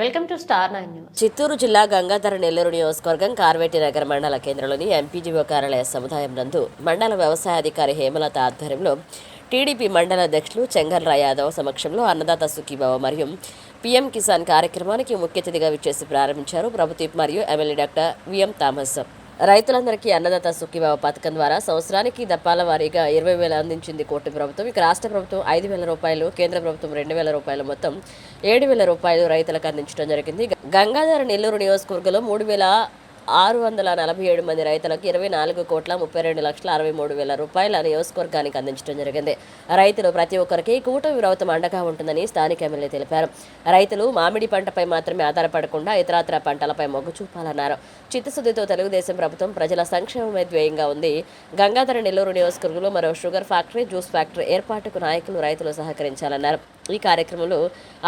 Welcome to star nine news. Chittoor జిల్లా గంగాధర నెల్లూరు నియోజకవర్గం కార్వేటి నగర మండల కేంద్రంలోని ఎంపీజీఓ కార్యాలయ సముదాయం నందు మండల వ్యవసాయ అధికారి హేమలత ఆధ్వర్యంలో టీడీపీ మండల అధ్యక్షులు చెంగల్రాయ్ యాదవ్ సమక్షంలో అన్నదాత సుఖీభావ మరియు పీఎం కిసాన్ కార్యక్రమానికి ముఖ్య అతిథిగా విచ్చేసి ప్రారంభించారు. ప్రభుత్వ మరియు ఎమ్మెల్యే డాక్టర్ విఎం థామస్. రైతులందరికీ అన్నదాత సుఖీభావ పథకం ద్వారా సంవత్సరానికి దప్పాల వారీగా ఇరవై వేలు అందించింది కోటి ప్రభుత్వం. ఇక రాష్ట్ర ప్రభుత్వం ఐదు వేల రూపాయలు కేంద్ర ప్రభుత్వం రెండు వేల రూపాయలు మొత్తం ఏడు వేల రూపాయలు రైతులకు అందించడం జరిగింది. గంగాధర నెల్లూరు నియోజకవర్గంలో మూడు వేల ఆరు వందల నలభై ఏడు మంది రైతులకు ఇరవై నాలుగు కోట్ల ముప్పై రెండు లక్షల అరవై మూడు వేల రూపాయల నియోజకవర్గానికి అందించడం జరిగింది. రైతులు ప్రతి ఒక్కరికి కూటమి ప్రభుత్వం అండగా ఉంటుందని స్థానిక ఎమ్మెల్యే తెలిపారు. రైతులు మామిడి పంటపై మాత్రమే ఆధారపడకుండా ఇతరాతర పంటలపై మొగ్గు చూపాలన్నారు. చిత్తశుద్ధితో తెలుగుదేశం ప్రభుత్వం ప్రజల సంక్షేమమే ధ్యేయంగా ఉంది. గంగాధర నెల్లూరు నియోజకవర్గంలో మరో షుగర్ ఫ్యాక్టరీ జ్యూస్ ఫ్యాక్టరీ ఏర్పాటుకు నాయకులు రైతులు సహకరించాలన్నారు. ఈ కార్యక్రమంలో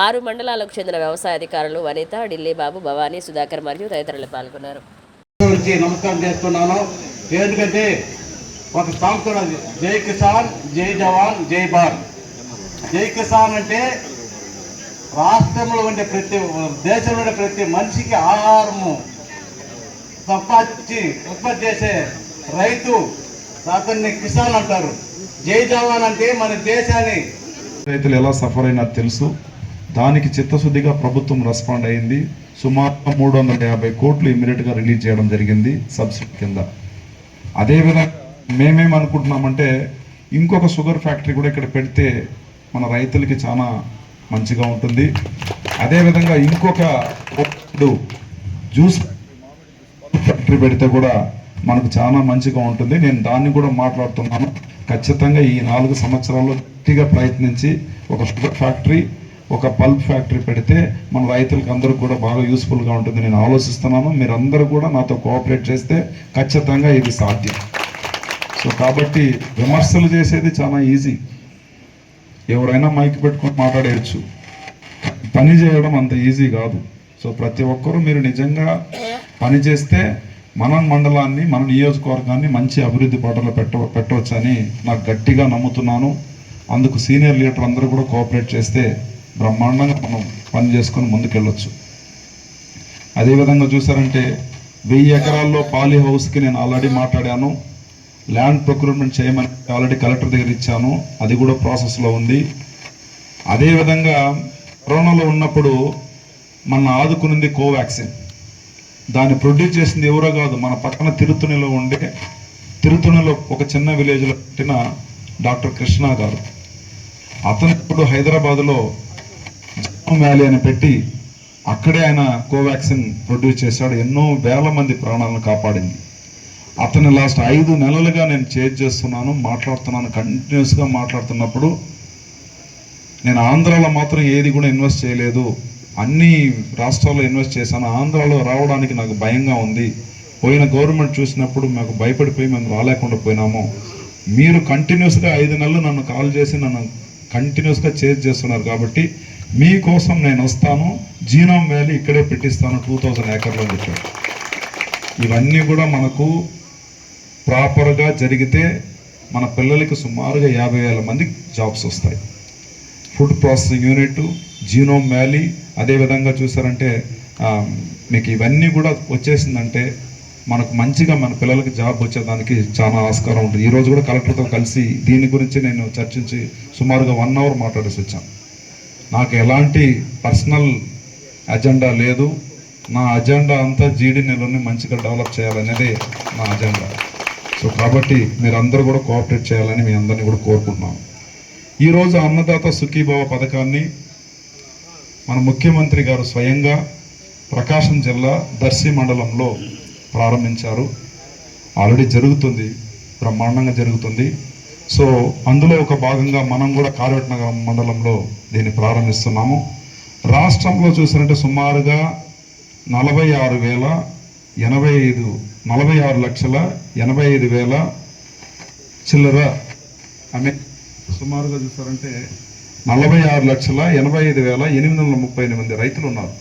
ఆరు మండలాలకు చెందిన వ్యవసాయ అధికారులు వనిత ఢిల్లీ బాబు భవానీ సుధాకర్ మరియు తదితరులు పాల్గొన్నారు. గురించి నమస్కారం చేస్తున్నాను. ఎందుకంటే ఒక సాంగ్ జై కిసాన్ జై జవాన్ జై బాన్ జై కిసాన్ అంటే రాష్ట్రంలో ఉండే ప్రతి దేశంలో ఉండే ప్రతి మనిషికి ఆహారము సంపాదించి ఉత్పత్తి చేసే రైతు అతన్ని కిసాన్ అంటారు. జై జవాన్ అంటే మన దేశాన్ని. రైతులు ఎలా సఫర్ అయినా తెలుసు. దానికి చిత్తశుద్ధిగా ప్రభుత్వం రెస్పాండ్ అయింది. సుమారు మూడు వందల యాభై కోట్లు ఇమ్మీడియట్గా రిలీజ్ చేయడం జరిగింది సబ్సిడీ కింద. అదేవిధంగా మేమేం అనుకుంటున్నామంటే ఇంకొక షుగర్ ఫ్యాక్టరీ కూడా ఇక్కడ పెడితే మన రైతులకి చాలా మంచిగా ఉంటుంది. అదేవిధంగా ఇంకొక జ్యూస్ ఫ్యాక్టరీ పెడితే కూడా మనకు చాలా మంచిగా ఉంటుంది. నేను దాన్ని కూడా మాట్లాడుతున్నాను. ఖచ్చితంగా ఈ నాలుగు సంవత్సరాల్లో గట్టిగా ప్రయత్నించి ఒక షుగర్ ఫ్యాక్టరీ ఒక పల్ప్ ఫ్యాక్టరీ పెడితే మన రైతులకు అందరికి కూడా బాగా యూస్ఫుల్గా ఉంటుంది. నేను ఆలోచిస్తున్నాను. మీరందరూ కూడా నాతో కోఆపరేట్ చేస్తే ఖచ్చితంగా ఇది సాధ్యం. సో కాబట్టి విమర్శలు చేసేది చాలా ఈజీ ఎవరైనా మైక్ పెట్టుకొని మాట్లాడేయచ్చు. పని చేయడం అంత ఈజీ కాదు. సో ప్రతి ఒక్కరూ మీరు నిజంగా పని చేస్తే మన మండలాన్ని మన నియోజకవర్గాన్ని మంచి అభివృద్ధి పాటలు పెట్ట పెట్టవచ్చని నాకు గట్టిగా నమ్ముతున్నాను. అందుకు సీనియర్ లీడర్ అందరూ కూడా కోఆపరేట్ చేస్తే బ్రహ్మాండంగా మనం పని చేసుకొని ముందుకెళ్ళొచ్చు. అదేవిధంగా చూసారంటే వెయ్యి ఎకరాల్లో పాలీ హౌస్కి నేను ఆల్రెడీ మాట్లాడాను. ల్యాండ్ ప్రొక్యూర్మెంట్ చేయమని ఆల్రెడీ కలెక్టర్ దగ్గర ఇచ్చాను. అది కూడా ప్రాసెస్లో ఉంది. అదేవిధంగా కరోనాలో ఉన్నప్పుడు మన ఆదుకునింది కోవాక్సిన్. దాన్ని ప్రొడ్యూస్ చేసింది ఎవరో కాదు మన పక్కన తిరుతునిలో ఉండే తిరుతునిలో ఒక చిన్న విలేజ్లో పుట్టిన డాక్టర్ కృష్ణ గారు. అతను ఇప్పుడు హైదరాబాద్లో వ్యాలీ అని పెట్టి అక్కడే ఆయన కోవాక్సిన్ ప్రొడ్యూస్ చేశాడు. ఎన్నో వేల మంది ప్రాణాలను కాపాడింది. అతను లాస్ట్ ఐదు నెలలుగా నేను చేజ్ చేస్తున్నాను మాట్లాడుతున్నాను కంటిన్యూస్గా మాట్లాడుతున్నప్పుడు నేను ఆంధ్రాలో మాత్రం ఏది కూడా ఇన్వెస్ట్ చేయలేదు. అన్ని రాష్ట్రాల్లో ఇన్వెస్ట్ చేశాను. ఆంధ్రాలో రావడానికి నాకు భయంగా ఉంది. పోయిన గవర్నమెంట్ చూసినప్పుడు మాకు భయపడిపోయి మేము రాలేకుండా పోయినాము. మీరు కంటిన్యూస్గా ఐదు నెలలు నన్ను కాల్ చేసి నన్ను కంటిన్యూస్గా చేజ్ చేస్తున్నారు కాబట్టి మీకోసం నేను వస్తాను జీనోమ్ వ్యాలీ ఇక్కడే పెట్టిస్తాను టూ థౌజండ్ ఏకర్లో అని చెప్పాడు. ఇవన్నీ కూడా మనకు ప్రాపర్గా జరిగితే మన పిల్లలకి సుమారుగా యాభై వేల మందికి జాబ్స్ వస్తాయి. Food processing unit genome valley అదేవిధంగా చూసారంటే మీకు ఇవన్నీ కూడా వచ్చేసిందంటే మనకు మంచిగా మన పిల్లలకి జాబ్ వచ్చేదానికి చాలా ఆస్కారం ఉంటుంది. ఈరోజు కూడా కలెక్టర్తో కలిసి దీని గురించి నేను చర్చించి సుమారుగా వన్ అవర్ మాట్లాడేసి వచ్చాను. నాకు ఎలాంటి పర్సనల్ అజెండా లేదు. నా అజెండా అంతా జీడీ నెలని మంచిగా డెవలప్ చేయాలనేదే నా అజెండా. సో కాబట్టి మీరు అందరూ కూడా కోఆపరేట్ చేయాలని మీ అందరినీ కూడా కోరుకుంటున్నాను. ఈరోజు అన్నదాత సుఖీభావ పథకాన్ని మన ముఖ్యమంత్రి గారు స్వయంగా ప్రకాశం జిల్లా దర్శి మండలంలో ప్రారంభించారు. ఆల్రెడీ జరుగుతుంది బ్రహ్మాండంగా జరుగుతుంది. సో అందులో ఒక భాగంగా మనం కూడా కార్వేట్ నగరం మండలంలో దీన్ని ప్రారంభిస్తున్నాము. రాష్ట్రంలో చూసినట్టే సుమారుగా నలభై ఆరు వేల ఎనభై ఐదు నలభై ఆరు లక్షల ఎనభై ఐదు వేల చిల్లర ఐ మీన్ సుమారుగా చూసారంటే నలభై ఆరు లక్షల ఎనభై ఐదు వేల ఎనిమిది వందల ముప్పై ఎనిమిది మంది రైతులు ఉన్నారు.